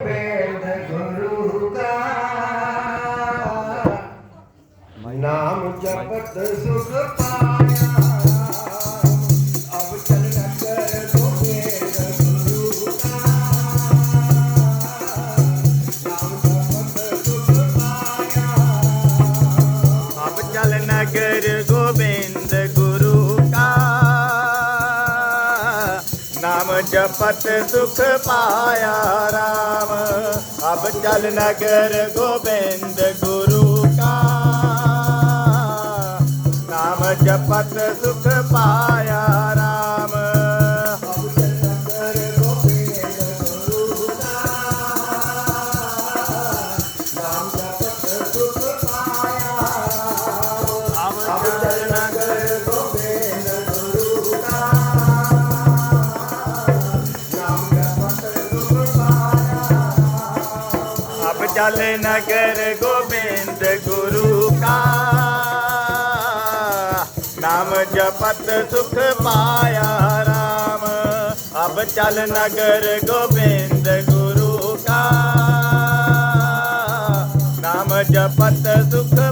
वेद गुरु का नाम जपत सुख जपत सुख पाया राम। अब चल नगर गोविंद गुरु का। नाम जपत सुख पाया अब चल नगर गोविंद गुरु का। नाम जपत सुख पाया राम। अब चल नगर गोविंद गुरु का। नाम जपत सुख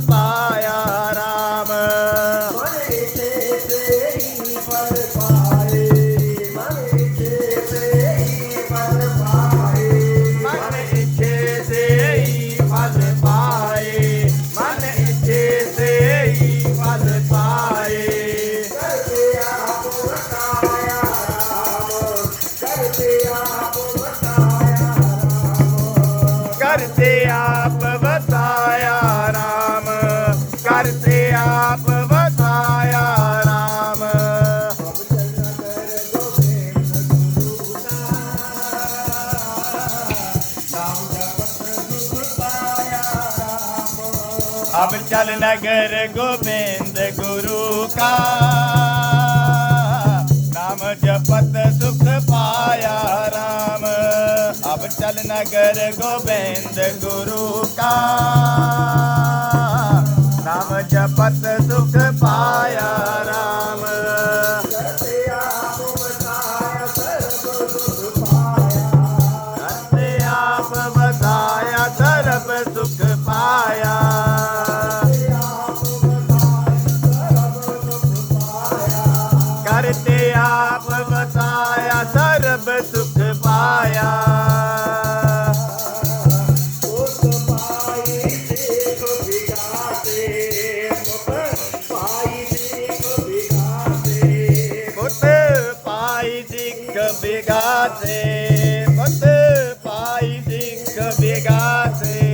आप बताया राम। अब चल नगर गोविंद गुरु का, नाम जपत सुख पाया राम। अब चल नगर गोविंद गुरु का। नाम जपत सुख पाया राम। आप बताया सर्व सुख पाया। करते आप पुत पाई बिगासे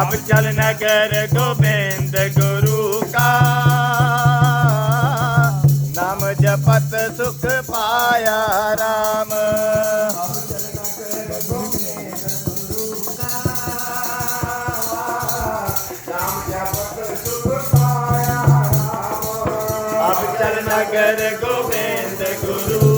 अब चल नगर गोविंद गुरु का नाम जपत सुख पाया राम। नगर गोविंद गुरु।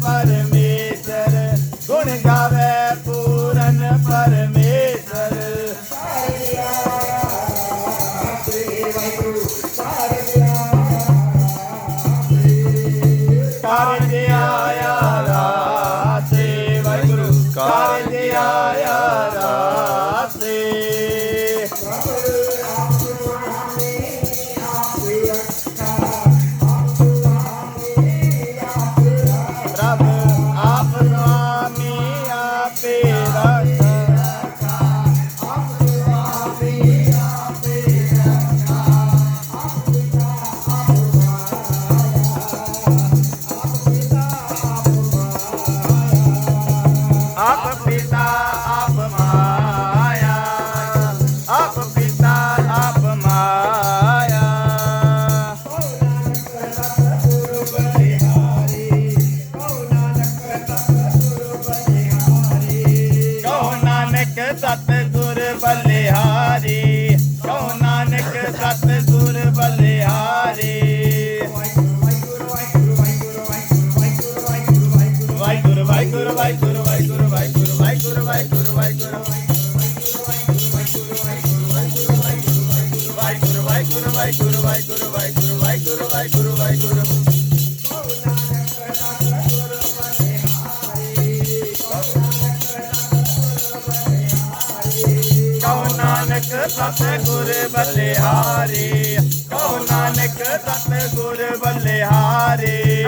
para me. 啊。ਵਾਹਿਗੁਰੂ ਵਾਹਿਗੁਰੂ ਵਾਹਿਗੁਰੂ ਵਾਹਿਗੁਰੂ ਵਾਹਿਗੁਰੂ ਵਾਹਿਗੁਰੂ। ਕਉ ਨਾਨਕ ਸਤਿ ਗੁਰ ਬਲਿਹਾਰੀ ਕਉ ਨਾਨਕ ਸਤਿ ਗੁਰ ਬਲਿਹਾਰੀ